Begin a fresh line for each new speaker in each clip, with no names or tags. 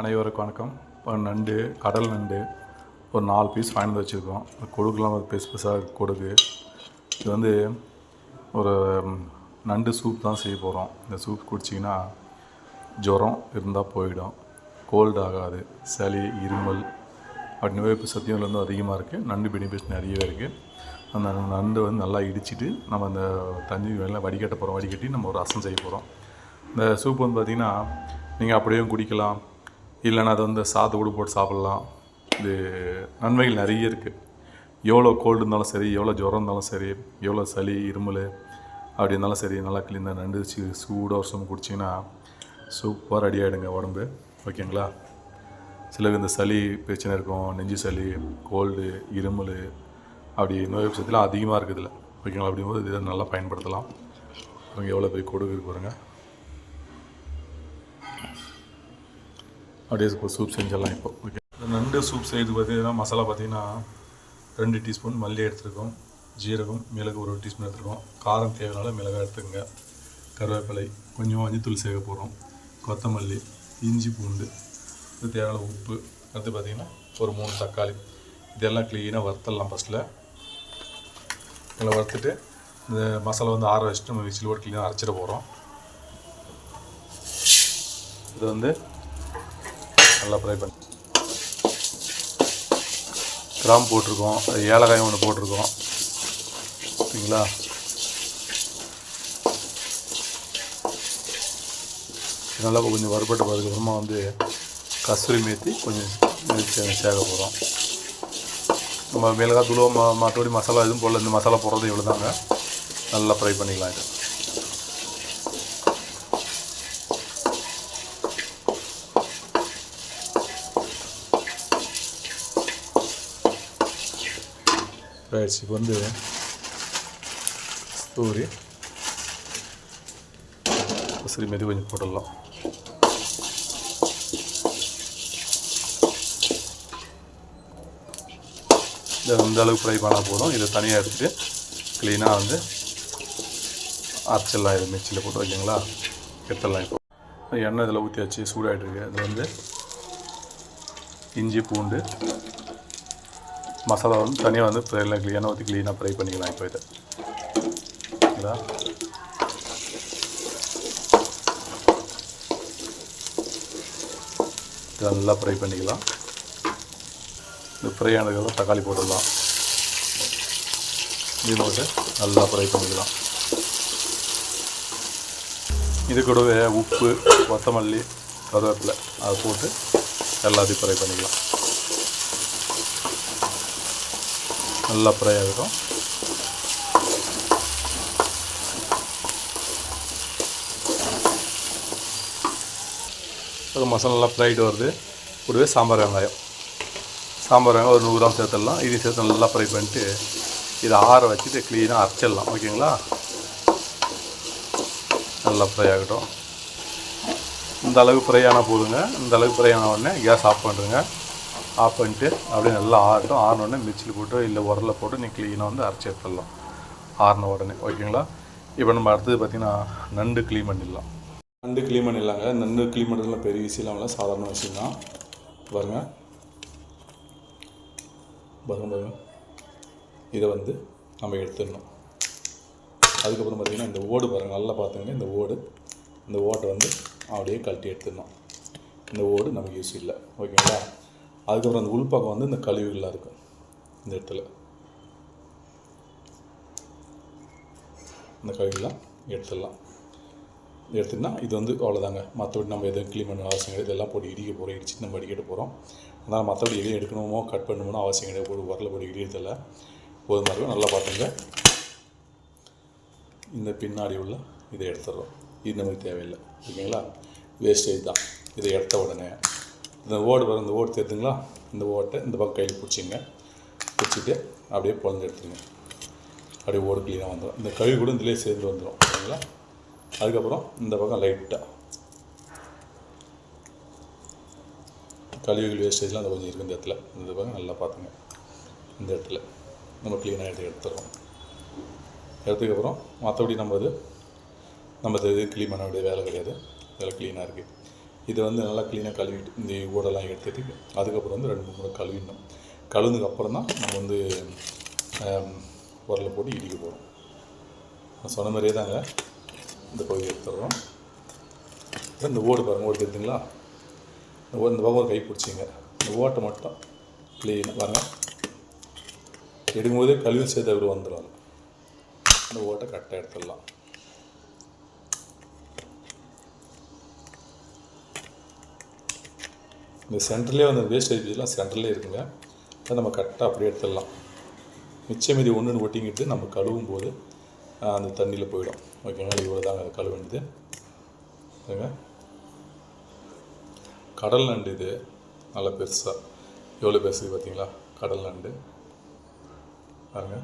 அனைவருக்கும் வணக்கம். இப்போ நண்டு கடல் நண்டு ஒரு நாலு பீஸ் வாங்கி வச்சுருக்கோம். கொடுக்குலாம் ஒரு பெருசு பெருசாக கொடுக்கு. இது வந்து ஒரு நண்டு சூப் தான் செய்ய போகிறோம் இந்த சூப் குடிச்சிங்கன்னா ஜுரம் இருந்தால் போயிடும். கோல்டு ஆகாது. சளி இருமல் அப்படி நோய் சத்தியம்லேருந்து வந்து அதிகமாக இருக்குது நண்டு பெனிஃபிட்ஸ் நிறையவே இருக்குது அந்த நண்டு வந்து நல்லா இடிச்சிட்டு நம்ம அந்த தண்ணி வெள்ளம் வடிகட்ட போகிறோம் வடிகட்டி நம்ம ஒரு ரசம் செய்ய போகிறோம் இந்த சூப் வந்து பார்த்திங்கன்னா நீங்கள் அப்படியே குடிக்கலாம். இல்லைன்னா அது வந்து சாத்து கூட போட்டு சாப்பிட்லாம். இது நன்மைகள் நிறைய இருக்குது எவ்வளோ கோல்டு இருந்தாலும் சரி எவ்வளோ ஜுரம் இருந்தாலும் சரி எவ்வளோ சளி இருமல் அப்படி இருந்தாலும் சரி நல்லா கிளீனாக நண்டு சூ சூடாக ஒரு குடிச்சிங்கன்னா சூப்பராக ரெடி ஆகிடுங்க உடம்பு. ஓகேங்களா? சிலருக்கு இந்த சளி பிரச்சனை இருக்கும் நெஞ்சு சளி கோல்டு இருமல் அப்படி நோய் விஷயத்தில் அதிகமாக இருக்குது ஓகேங்களா? அப்படிங்கும்போது இதை நல்லா பயன்படுத்தலாம். அவங்க எவ்வளோ போய் கொடுக்கு பாருங்கள் அப்படியே இப்போ சூப் செஞ்சிடலாம் இப்போ. ஓகே இந்த நண்டு சூப் செய்யறது பார்த்தீங்கன்னா மசாலா பார்த்தீங்கன்னா ரெண்டு டீஸ்பூன் மல்லி எடுத்துருக்கோம். ஜீரகம் மிளகு ஒரு டீஸ்பூன் எடுத்துருக்கோம். காரம் தேவையான மிளகாய் எடுத்துக்கோங்க. கருவேப்பிலை கொஞ்சம் மஞ்சத்தூள் சேர்க்க போகிறோம் கொத்தமல்லி இஞ்சி பூண்டு இது தேவையான உப்பு. அடுத்து பார்த்தீங்கன்னா ஒரு மூணு தக்காளி. இதெல்லாம் க்ளீனாக வறுத்தலாம் ஃபஸ்ட்டில் இதெல்லாம் வறுத்துட்டு இந்த மசாலா வந்து ஆற வச்சுட்டு நம்ம மிக்சியில் போட்டு க்ளீனாக அரைச்சிட போகிறோம் இது வந்து நல்லா ஃப்ரை பண்ணி. கிராம் போட்டிருக்கோம் ஏலக்காய் ஒன்று போட்டிருக்கோம். ஓகேங்களா இதெல்லாம் நல்லா கொஞ்சம் வறுபட்ட அதுக்கப்புறமா வந்து கஸ்தூரி மேத்தி கொஞ்சம் சேர்க்க போகிறோம் நம்ம மிளகாய் ம மற்றபடி மசாலா எதுவும் போடல. இந்த மசாலா போடுறது இவ்வளோ தாங்க நல்லா ஃப்ரை பண்ணிக்கலாம் இது. ரைட்ஸ் இப்போ வந்து ஸ்தூரி கஸ்தூரி மெது கொஞ்சம் போட்டுடலாம். இதை இந்த அளவுக்கு ஃப்ரை பண்ணால் போதும். இதை தனியாக எடுத்துகிட்டு க்ளீனாக வந்து அரைச்சிடலாம் இது மிக்சியில் போட்டு ஓகேங்களா? எடுத்துடலாம் இப்போ. எண்ணெய் இதில் ஊற்றி வச்சு சூடாகிட்டு இருக்கு. இது வந்து இஞ்சி பூண்டு மசாலா வந்து தனியாக வந்து எல்லாம் க்ளீனாக ஊற்றி க்ளீனாக ஃப்ரை பண்ணிக்கலாம் இப்போ இதை ஓகேங்களா இதை நல்லா ஃப்ரை பண்ணிக்கலாம். இது ஃப்ரை ஆனதுக்கப்புறம் தக்காளி போட்டுடலாம். இது போட்டு நல்லா ஃப்ரை பண்ணிக்கலாம். இது கூடவே உப்பு கொத்தமல்லி கருவேப்பிலை அதை போட்டு எல்லாத்தையும் ஃப்ரை பண்ணிக்கலாம். நல்லா ஃப்ரை ஆகிடும் அது மசாலா நல்லா ஃப்ரைட்டு வருது. கூடவே சாம்பார் வெங்காயம். சாம்பார் வெங்காயம் ஒரு நூறு கிராம் சேர்த்துடலாம். இது சேர்த்து நல்லா ஃப்ரை பண்ணிட்டு இதை ஆற வச்சுட்டு க்ளீனாக அரைச்சிடலாம். ஓகேங்களா? நல்லா ஃப்ரை ஆகட்டும். இந்த அளவுக்கு ஃப்ரை ஆனால் போதுங்க. இந்த அளவுக்கு ஃப்ரை ஆன உடனே கேஸ் ஆஃப் பண்ணுறேங்க ஆஃப் பண்ணிட்டு அப்படியே நல்லா ஆறட்டும். ஆறினோடனே மிக்சியில் போட்டு இல்லை உரலில் போட்டு நீ க்ளீனாக வந்து அரைச்சி எடுத்துடலாம். ஆறின உடனே ஓகேங்களா? இப்போ நம்ம அடுத்தது பார்த்திங்கன்னா நண்டு க்ளீன் பண்ணிடலாம். நண்டு க்ளீன் பண்ணிடலாங்க. நண்டு க்ளீன் பண்ணுறதுலாம் பெரிய விஷயம் இல்லை சாதாரண விஷயம் தான். பாருங்க. பாருங்க பாருங்க. இதை வந்து நம்ம எடுத்துடணும். அதுக்கப்புறம் பார்த்திங்கன்னா இந்த ஓடு பாருங்கள் நல்லா பார்த்துங்க இந்த ஓடு இந்த ஓட்டை வந்து அப்படியே கழட்டி எடுத்துடணும். இந்த ஓடு நமக்கு யூஸ் இல்லை. ஓகேங்களா? அதுக்கப்புறம் அந்த உள்பக்கம் வந்து இந்த கழிவுகள்லாம் இருக்கும் இந்த இடத்துல. இந்த கழிவுலாம் எடுத்துடலாம். எடுத்துன்னா இது வந்து அவ்வளோதாங்க மற்றபடி நம்ம எதுவும் க்ளீன் பண்ண அவசியம் கிடையாது. இதெல்லாம் போட்டு இடிக்க போகிறோம் இடிச்சிட்டு நம்ம அடிக்கிட்டு போகிறோம் அதனால் மற்றபடி எதையும் எடுக்கணுமோ கட் பண்ணணுமோ அவசியம் கிடையாது. போட்டு வரல போட்டு இடிக்கிறதில்ல போதுமா இருக்கும் நல்லா பார்த்துங்க இந்த பின்னாடி உள்ள இதை எடுத்துடுறோம். இது நமக்கு தேவையில்லை. ஓகேங்களா வேஸ்டேஜ் தான். இதை எடுத்த உடனே இந்த ஓடு வர இந்த ஓடு தெரியுதுங்களா? இந்த ஓட்டை இந்த பக்கம் கையில் பிடிச்சிங்க. பிடிச்சிட்டு அப்படியே பொழந்து எடுத்துருங்க. அப்படியே ஓடு க்ளீனாக வந்துடும் இந்த கழுவி கூட இதிலே சேர்ந்து வந்துடும் சரிங்களா? அதுக்கப்புறம் இந்த பக்கம் லைட்டாக கழிவுகள் வேஸ்டேஜ்லாம் அந்த கொஞ்சம் இருக்குது இந்த இடத்துல. இந்த பக்கம் நல்லா பார்த்துங்க. இந்த இடத்துல நம்ம க்ளீனாக எடுத்து எடுத்துடுறோம். எடுத்ததுக்கப்புறம் மற்றபடி நம்ம இது நம்ம இது க்ளீன் பண்ண வேண்டிய வேலை கிடையாது. வேலை க்ளீனாக இருக்குது இதை வந்து நல்லா க்ளீனாக கழுவிட்டு இந்த ஓடெல்லாம் எடுத்துட்டு அதுக்கப்புறம் வந்து ரெண்டு மூணு முறை கழுவிடணும். கழுவுனதுக்கு அப்புறம் தான் நம்ம வந்து உரலை போட்டு இடிக்க போகிறோம் நான் சொன்ன மாதிரியே தாங்க இந்த பகுதி எடுத்துடுறோம். இந்த ஓடு பாருங்கள் ஓடு தெரியுதுங்களா? இந்த ஓ- இந்த பக்கம் கை பிடிச்சிங்க. இந்த ஓட்டை மட்டும் க்ளீனாக பாருங்கள் எடுக்கும்போதே கழுவி சேர்த்து அவர் வந்துடுவாங்க இந்த ஓட்டை கரெக்டாக எடுத்துடலாம். இந்த சென்டர்லேயே வந்து வேஸ்டேஜ் பீஸ்லாம் சென்டர்லேயே இருக்குங்க. அதை நம்ம கரெக்டாக அப்படியே எடுத்துடலாம். மிச்சம் மீதி ஒன்றுன்னு ஒட்டிங்கிட்டு நம்ம கழுவும் போது அந்த தண்ணியில் போயிடும். ஓகேங்களா இவ்வளோ தாங்க அது கழுவ வேண்டியது. கடல் நண்டு இது நல்லா பெருசாக எவ்வளோ பெருசு பார்த்தீங்களா? கடல் நண்டு. பாருங்க.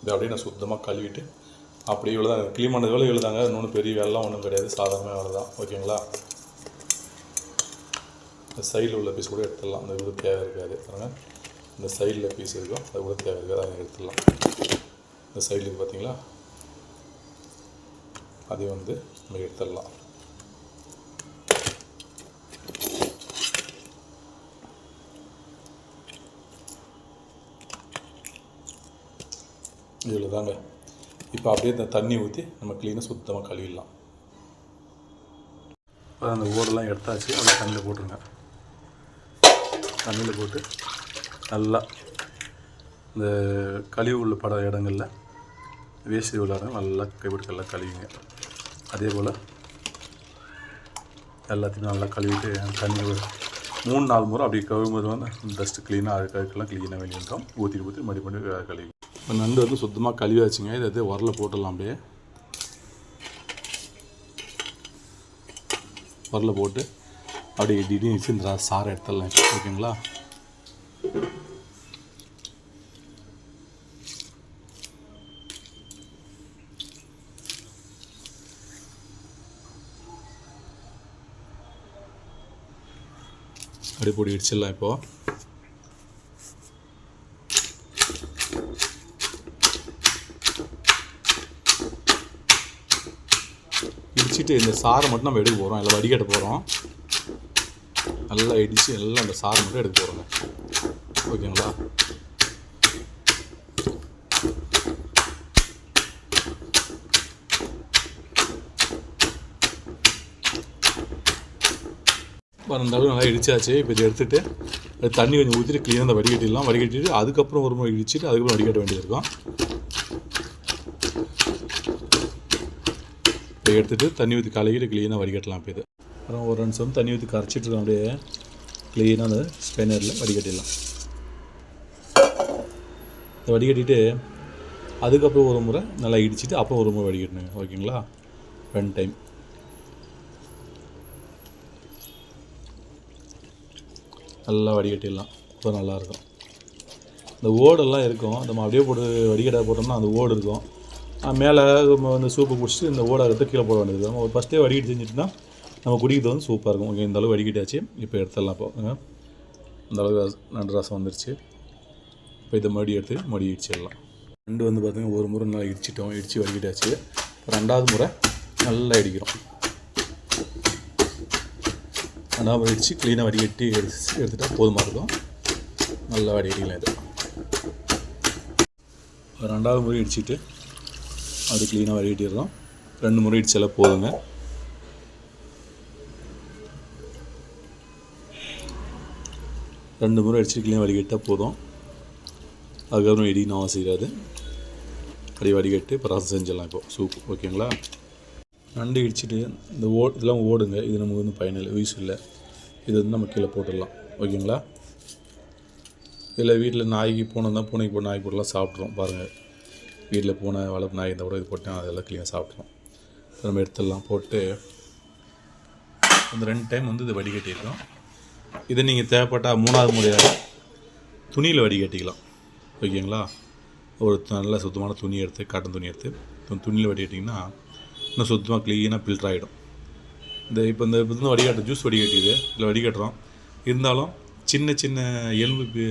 இது அப்படியே நான் சுத்தமாக கழுவிட்டு அப்படி இவ்வளோ தான் க்ளீன் பண்ணது எவ்வளோ இவ்வளோ தாங்க இன்னொன்று பெரிய வேலைலாம் ஒன்றும் கிடையாது. சாதாரணமாக வேலை தான் ஓகேங்களா? இந்த சைடில் உள்ள பீஸ் கூட எடுத்துடலாம். அந்த இது தேவை இருக்காது. பாருங்க. இந்த சைடில் பீஸ் இருக்கும். அது கூட தேவை இருக்காது. அதை எடுத்துடலாம். இந்த சைடில் பார்த்தீங்களா அதையும் வந்து நம்ம எடுத்துடலாம். இவ்வளோ தாங்க. இப்போ அப்படியே இந்த தண்ணி ஊற்றி நம்ம க்ளீனாக சுத்தமாக கழுவிடலாம். அந்த ஓடெல்லாம் எடுத்தாச்சு. அதை தண்ணியில் போட்டுருங்க. தண்ணியில் போட்டு நல்லா இந்த கழிவு உள்ள பட இடங்களில் வேஸ்ட் உள்ள இடம் நல்லா கைப்பிடிச்சு நல்லா கழுவிங்க. அதே போல் எல்லாத்தையும் நல்லா கழுவிட்டு தண்ணி ஒரு மூணு நாலு முறை அப்படி கழுவும்போது வந்து டஸ்ட்டு க்ளீனாக அழுக்கெல்லாம் க்ளீனாக வெளியிட்டோம் ஊற்றிட்டு ஊற்றி மடி மறுபடி கழுவி. இப்போ நண்டு வந்து சுத்தமாக கழுவியாச்சுங்க. இதை வந்து உரல போட்டுடலாம் அப்படியே. உரல போட்டு அப்படியே இடி வச்சு இந்த சாரை எடுத்துடலாம் ஓகேங்களா? அப்படியே போட்டு இடிச்சிடலாம் இப்போ. இடிச்சிட்டு இந்த சாரை மட்டும் நம்ம எடுக்க போகிறோம் இல்லை வடிகட்ட போகிறோம் நல்லா இடித்து எல்லாம் அந்த சாறு மட்டும் எடுத்து போகிறோங்க ஓகேங்களா? அந்த அளவு நல்லா இடிச்சாச்சு. இப்போ இதை எடுத்துட்டு அது தண்ணி கொஞ்சம் ஊற்றிட்டு க்ளீனாக அந்த வடிகட்டிடலாம். வடிகட்டிட்டு அதுக்கப்புறம் ஒரு முறை இடிச்சிட்டு அதுக்கப்புறம் வடிகட்ட வேண்டியது இருக்கும். இப்போ எடுத்துட்டு தண்ணி ஊற்றி கலகிட்டு க்ளீனாக வடிகட்டலாம் இப்போ இது. அப்புறம் ஒரு ரெண்டு சம் தண்ணி ஊற்றி கரைச்சிட்டு இருக்கோம் அப்படியே க்ளீனாக அந்த ஸ்பெனரில் வடிகட்டிடலாம். இதை வடிகட்டிட்டு அதுக்கப்புறம் ஒரு முறை நல்லா இடிச்சிட்டு அப்புறம் ஒரு முறை வடிகட்டணுங்க ஓகேங்களா? ரெண்டு டைம் நல்லா வடிகட்டிடலாம் அப்போ நல்லாயிருக்கும் இந்த ஓடெல்லாம் இருக்கும் நம்ம அப்படியே போட்டு வடிகட்டை போட்டோம்னா அந்த ஓடு இருக்கும். மேலே இந்த வந்து சூப்பு குடிச்சிட்டு இந்த ஓடை எடுத்து கீழே போட வேண்டியது ஃபஸ்ட்டே வடிகட்டி செஞ்சுட்டுனா நம்ம குடிக்கிறது வந்து சூப்பாக இருக்கும். ஓகே இந்த அளவு இப்போ எடுத்துடலாம் இப்போ அஹ் இந்த அளவு நண்டு ரசம் வந்துருச்சு. இப்போ இதை மறுபடியும் எடுத்து மறுபடியும் இடிச்சிடலாம். நண்டு வந்து பார்த்திங்கன்னா ஒரு முறை நல்லா இடிச்சிட்டோம். இடித்து வடிக்கிட்டாச்சு. ரெண்டாவது முறை நல்லா இடிக்கிறோம் ரெண்டாவது இடித்து க்ளீனாக வடிகட்டி எடுத்து எடுத்துட்டா போதுமாக இருக்கும். நல்லா வடிகட்டிக்கலாம் இது. ரெண்டாவது முறை இடிச்சிட்டு அது க்ளீனாக வடிகட்டிடுறோம் ரெண்டு முறை இடிச்சாலே போதுங்க. ரெண்டு முறை அடிச்சு வடிகட்டால் போதும். அதுக்கப்புறம் இடிக்கணும் அவசியம் இருக்காது அப்படி வடிகட்டு ப்ராசஸ் செஞ்சிடலாம் இப்போ. சூப் ஓகேங்களா? நண்டு இடிச்சிட்டு இந்த ஓ இதெல்லாம் ஓடுங்க. இது நமக்கு வந்து பயனில்லை யூஸ் இல்லை. இது வந்து நம்ம கீழே போட்டுடலாம். ஓகேங்களா? இல்லை வீட்டில் நாய்க்கு போனோம் தான் பூனைக்கு போட்டு நாய்க்கு போட்டுலாம் சாப்பிட்றோம். பாருங்கள் வீட்டில் பூனை வளர்ப்பு நாய் இருந்தால் கூட இது போட்டேன் அதெல்லாம் க்ளீனாக சாப்பிட்றோம். நம்ம எடுத்துடலாம் போட்டு. அந்த ரெண்டு டைம் வந்து இது வடிகட்டிடலாம் இதை நீங்கள் தேவைப்பட்டால் மூணாவது முறையாக துணியில் வடிகட்டிக்கலாம் ஓகேங்களா? ஒரு நல்ல சுத்தமான துணி எடுத்து காட்டன் துணி எடுத்து துணியில் வடிகட்டிங்கன்னா இன்னும் சுத்தமாக க்ளீனாக ஃபில்டர் ஆகிடும் இந்த இப்போ இந்த இது வடிகட்ட ஜூஸ் வடிகட்டிது இல்லை வடிகட்டுறோம் இருந்தாலும் சின்ன சின்ன எலும்பு பீ-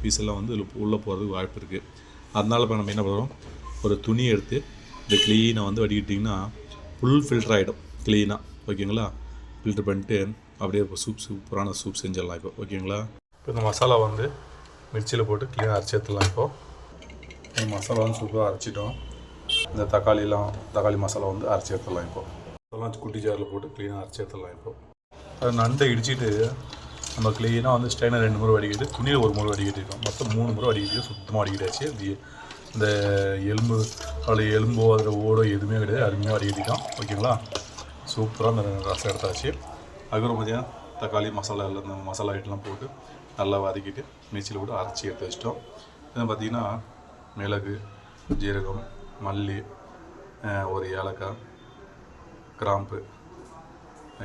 பீஸ் எல்லாம் வந்து உள்ளே போகிறதுக்கு வாய்ப்பு இருக்குது அதனால் இப்போ நம்ம என்ன பண்ணுறோம் ஒரு துணி எடுத்து இந்த க்ளீனாக வந்து வடிகட்டிங்கன்னா ஃபுல் ஃபில்டர் ஆகிடும் க்ளீனாக ஓகேங்களா? ஃபில்ட்ரு பண்ணிட்டு அப்படியே இப்போ சூப் சூப்பரான சூப் செஞ்சிடலாம் இப்போ ஓகேங்களா? இப்போ இந்த மசாலா வந்து மிர்ச்சியில் போட்டு க்ளீனாக அரைச்சி எடுத்துடலாம் இப்போ. இந்த மசாலா வந்து சூப்பராக அரைச்சிட்டோம். இந்த தக்காளிலாம் தக்காளி மசாலா வந்து அரைச்சி எடுத்துடலாம் இப்போ. அதெல்லாம் குட்டி ஜாரில் போட்டு க்ளீனாக அரைச்சி எடுத்துடலாம் இப்போ. அது நண்டை இடிச்சிட்டு நம்ம க்ளீனாக வந்து ஸ்ட்ரைனர் ரெண்டு முறை வடிக்கிட்டு துணியில் ஒரு முறை வடிக்கிட்டு மொத்தம் மூணு முறை வடிக்கிட்டு சுத்தமாக வடிக்கிட்டாச்சு இந்த இந்த எலும்பு அதில் எலும்போ அதில் ஓடோ எதுவுமே கிடையாது. அருமையாக வடிக்கிட்டோம் ஓகேங்களா? சூப்பராக அந்த ரசம் எடுத்தாச்சு. அதுக்கப்புறம் தக்காளி மசாலா எல்லாம் இந்த மசாலா ஐட்டம்லாம் போட்டு நல்லா வதக்கிட்டு மிக்சியில் போட்டு அரைச்சி எடுத்து வச்சிட்டோம். இதை பார்த்தீங்கன்னா மிளகு ஜீரகம் மல்லி ஒரு ஏலக்காய் கிராம்பு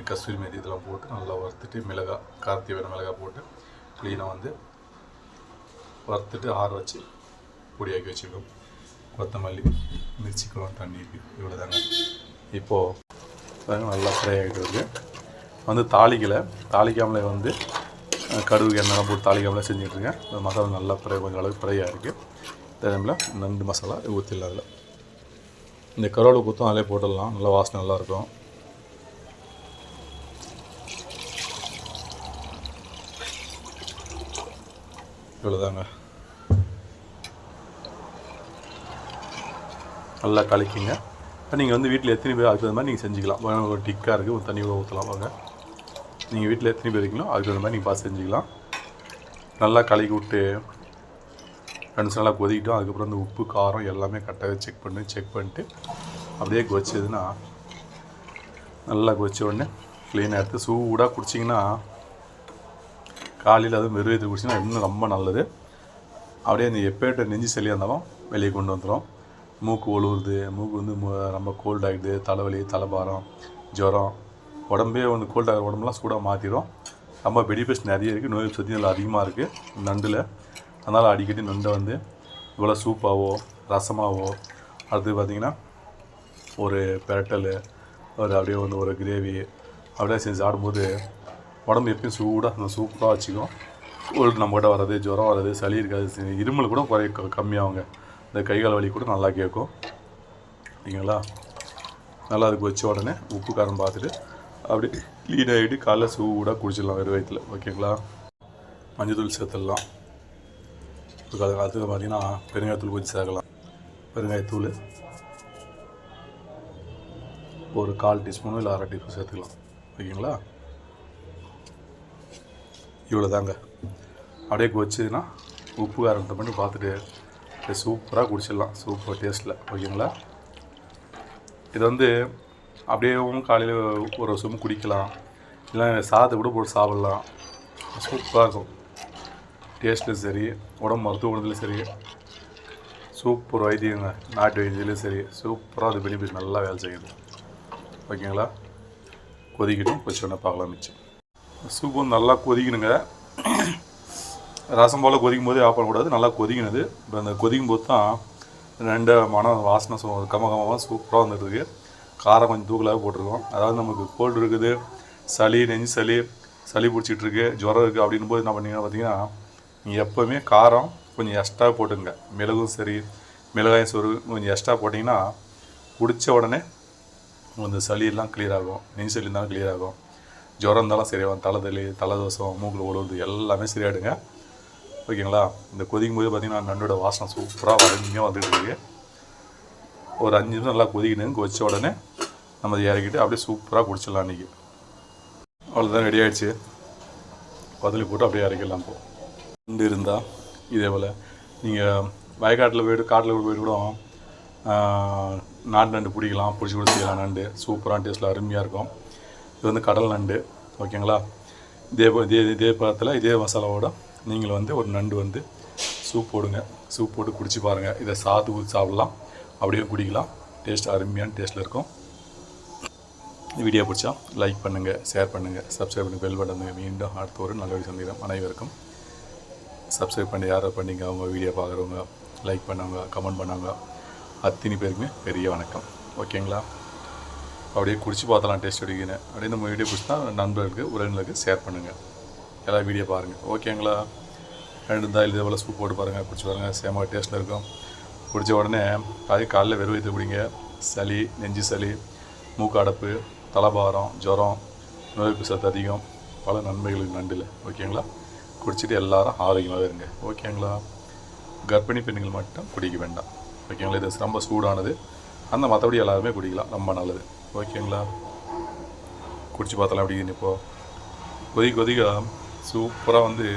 கஸ்தூரி மேதி இதெல்லாம் போட்டு நல்லா வறுத்துட்டு மிளகாய் கார்த்தி வேணும் மிளகாய் போட்டு க்ளீனாக வந்து வறுத்துட்டு ஆற வச்சு பொடியாக்கி வச்சுக்கணும் கொத்தமல்லி மிர்ச்சி குழம்பு தண்ணி இவ்வளோ தாங்க இப்போது நல்லா ஃப்ரை ஆகிட்டு இருக்குது வந்து தாளிக்கலை. தாளிக்காமலே வந்து கடுகு எண்ணெய் போட்டு தாளிக்காமலே செஞ்சுட்ருக்கேன். இந்த மசாலா நல்லா ஃப்ரை கொஞ்சம் அளவுக்கு ஃப்ரையாக இருக்குது இந்த டைமில் நண்டு மசாலா ஊற்றிடலாம் அதில். இந்த கருவாடு குத்தும் அதிலே போட்டுடலாம். நல்லா வாசனை நல்லாயிருக்கும் இவ்வளோதாங்க நல்லா கலக்கிங்க. இப்போ நீங்கள் வந்து வீட்டில் எத்தனை பேர் அதுக்கு மாதிரி நீங்கள் செஞ்சுக்கலாம். ஒரு டிக்காக இருக்குது ஒரு தண்ணி ஊற்றலாம் வாங்க. நீங்கள் வீட்டில் எத்தனை பேர் இருக்கீங்களோ அதுக்கு தகுந்த மாதிரி நீங்கள் பார்த்து செஞ்சுக்கலாம். நல்லா கலக்கி விட்டு ரெண்டு நல்லா கொதிக்கிட்டோம். அதுக்கப்புறம் அந்த உப்பு காரம் எல்லாமே கரெக்டாக செக் பண்ணி செக் பண்ணிட்டு அப்படியே கொதிச்சதுன்னா நல்லா கொச்ச உடனே க்ளீனாக எடுத்து சூடாக குடிச்சிங்கன்னா காலையில் அதுவும் வெறும் இது குடிச்சிங்கன்னா இன்னும் ரொம்ப நல்லது. அப்படியே அந்த எப்பேட்ட நெஞ்சு சளியாக இருந்தாலும் வெளியே கொண்டு வந்துடும் மூக்கு ஒழுகுது மூக்கு வந்து ரொம்ப கோல்ட் ஆகிடுது தலைவலி தலைபாரம் ஜுரம் உடம்பே வந்து கோல்ட் ஆகிற உடம்புலாம் சூடாக மாற்றிடும் ரொம்ப பெனிஃபிட்ஸ் நிறைய இருக்குது நோய் சக்தி நல்லா அதிகமாக இருக்குது நண்டில். அதனால் அடிக்கடி நண்டை வந்து இவ்வளோ சூப்பாகவோ ரசமாகவோ அடுத்து பார்த்திங்கன்னா ஒரு பெரட்டல் ஒரு அப்படியே வந்து ஒரு கிரேவி அப்படியே செஞ்சு சாப்பிடும்போது உடம்பு எப்பயும் சூடாக அந்த சூப்பராக வச்சுக்கும். கோல்டு நம்மகிட்ட வர்றது ஜுரம் வர்றது சளி இருக்காது. இருமல் கூட குறைய கம்மியாகுங்க. இந்த கை கால் வலி கூட நல்லா கேட்கும். சரிங்களா? நல்லா அதுக்கு வச்ச உடனே உப்பு காரம் பார்த்துட்டு அப்படியே க்ளீன் ஆகிட்டு காலைல சூடாக குடிச்சிடலாம் வெறும் வயிற்றுல ஓகேங்களா மஞ்சள் சேர்த்துடலாம். இப்போ அது அடுத்தது பார்த்தீங்கன்னா பெருங்காயத்தூள் கொஞ்சம் சேர்க்கலாம். பெருங்காயத்தூள் ஒரு கால் டீஸ்பூனு இல்லை அரை டீஸ்பூன் சேர்த்துக்கலாம். ஓகேங்களா இவ்வளோ தாங்க அப்படியே வச்சுதுன்னா உப்பு காரத்தை பண்ணி பார்த்துட்டு அப்படியே சூப்பராக குடிச்சிடலாம். சூப்பர் டேஸ்ட்டில் ஓகேங்களா இது வந்து அப்படியேவும் காலையில் ஒரு சும் குடிக்கலாம். இல்லை சாதத்தை கூட போட்டு சாப்பிட்லாம். சூப்பராக இருக்கும். டேஸ்ட்லையும் சரி உடம்பு மருத்துவ குணத்துலையும் சரி சூப்பர் வைத்தியங்க நாட்டு வைத்தியத்துலையும் சரி சூப்பராக அது பெனிஃபிட் நல்லா வேலை செய்யுது. ஓகேங்களா? கொதிக்கட்டும். கொதிச்சோடனே பார்க்கலாம் மிச்சம். சூப் வந்து நல்லா கொதிக்கணுங்க. ரசம் போல் கொதிக்கும் போதே ஆஃப் பண்ணக்கூடாது. நல்லா கொதிக்கினது இப்போ அந்த கொதிக்கும் போது தான் ரெண்டு மனம் வாசனை சு கம கமமாக சூப்பராக வந்துட்டுருக்கு காரம் கொஞ்சம் தூக்கலாக போட்டிருக்கோம். அதாவது நமக்கு கோல்டு இருக்குது சளி நெஞ்சு சளி சளி பிடிச்சிட்ருக்கு ஜுரம் இருக்குது அப்படின்னும் போது என்ன பண்ணிங்கன்னா பார்த்தீங்கன்னா நீங்கள் எப்போவுமே காரம் கொஞ்சம் எக்ஸ்ட்ரா போட்டுங்க மிளகும் சரி மிளகாயும் சோறு கொஞ்சம் எக்ஸ்ட்ரா போட்டிங்கன்னா குடித்த உடனே இந்த சளியெல்லாம் கிளியர் ஆகும். நெஞ்சு சளி இருந்தாலும் கிளியர் ஆகும். ஜுரம் இருந்தாலும் சரியாகும் தலைதலி தலைதோசம் மூக்கில் ஒழுகுது எல்லாமே சரியாயிடுங்க. ஓகேங்களா? இந்த கொதிக்கும் போது பார்த்தீங்கன்னா நண்டோட வாசனை சூப்பராக வறுமையாக வந்துட்டு இருக்கு ஒரு அஞ்சு நிமிஷம் நல்லா கொதிக்கணுங்க கொதித்த உடனே நம்ம அதை இறக்கிட்டு அப்படியே சூப்பராக குடிச்சிடலாம் இன்றைக்கி அவ்வளோதான் ரெடி ஆகிடுச்சு கொதலி போட்டு அப்படியே இறக்கிடலாம் இப்போ நண்டு இருந்தால் இதே போல். நீங்கள் வயக்காட்டில் போய்ட்டு காட்டில் போய்ட்டு கூட நாட்டு நண்டு பிடிக்கலாம் பிடிச்சி கூட செய்யலாம். நண்டு சூப்பரான டேஸ்ட்டில் அருமையாக இருக்கும். இது வந்து கடல் நண்டு ஓகேங்களா இதே இதே இதே பதத்தில் இதே மசாலாவோட நீங்கள் வந்து ஒரு நண்டு வந்து சூப் போடுங்க. சூப் போட்டு குடிச்சு பாருங்கள் இதை சாத்து ஊற்றி சாப்பிட்லாம். அப்படியே குடிக்கலாம். டேஸ்ட் அருமையான டேஸ்ட்டில் இருக்கும். வீடியோ பிடிச்சா லைக் பண்ணுங்கள் ஷேர் பண்ணுங்கள் சப்ஸ்கிரைப் பண்ணி பெல் பட்டன் மீண்டும் அடுத்த ஒரு நல்ல வீடியோ சந்திக்கிறோம் அனைவருக்கும் சப்ஸ்கிரைப் பண்ணி யாரை பண்ணீங்க அவங்க வீடியோ பார்க்குறவங்க லைக் பண்ணவங்க கமெண்ட் பண்ணவங்க அத்தனை பேருக்குமே பெரிய வணக்கம். ஓகேங்களா அப்படியே குடிச்சு பார்த்தலாம் டேஸ்ட் அடிக்கிறேன் அப்படியே நம்ம வீடியோ பிடிச்சினா நண்பர்களுக்கு உறவினர்களுக்கு ஷேர் பண்ணுங்கள் எல்லா வீடியோ பாருங்கள் ஓகேங்களா ரெண்டு தான் இதே போல் சூப் போட்டு பாருங்கள் குடிச்சு பாருங்கள் சேமாக டேஸ்ட்டில் இருக்கும். குடித்த உடனே அது காலைல வெறும் வைத்து பிடிங்க சளி நெஞ்சு சளி மூக்கு தலைபாரம் ஜுரம் நோய்ப்பு சத்து அதிகம் பல நன்மைகளுக்கு நண்டில் ஓகேங்களா குடிச்சிட்டு எல்லாரும் ஆரோக்கியமாக இருங்க ஓகேங்களா கர்ப்பிணி பெண்கள் மட்டும் குடிக்க வேண்டாம் ஓகேங்களா இது ரொம்ப சூடானது அந்த மற்றபடி எல்லாருமே குடிக்கலாம் ரொம்ப நல்லது ஓகேங்களா குடிச்சு பார்த்தலாம் எப்படி இப்போது இப்போ கொதிக்க கொதிக்க சூப்பராக வந்து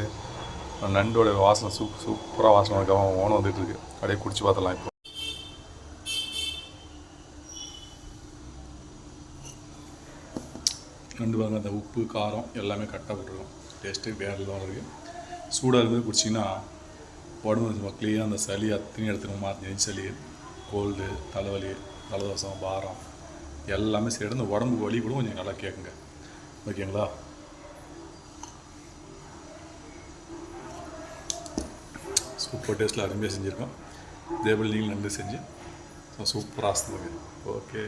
நண்டோட வாசனை சூப் சூப்பராக வாசனை கவனம் வந்துட்டு இருக்கு அப்படியே குடிச்சு பார்த்தலாம் இப்போ ரெண்டு பாருங்க அந்த உப்பு காரம் எல்லாமே கரெக்டாக போட்டுருக்கோம். டேஸ்ட்டு வேறு தான் இருக்குது சூடாக இருந்து குடிச்சிங்கன்னா உடம்பு மக்களையும் அந்த சளி அத்தனை எடுத்துக்கணும். மாற்றி சளி கோல்டு தலைவலி தலதோஷம் பாரம் எல்லாமே சேர்ந்து இந்த உடம்பு வலி கூட கொஞ்சம் நல்லா கேட்குங்க ஓகேங்களா? சூப்பர் டேஸ்ட்டில் அருமையாக செஞ்சுருக்கோம். இதே நீங்கள் நீங்களும் நண்டு செஞ்சு சூப்பராக இருக்குது ஓகே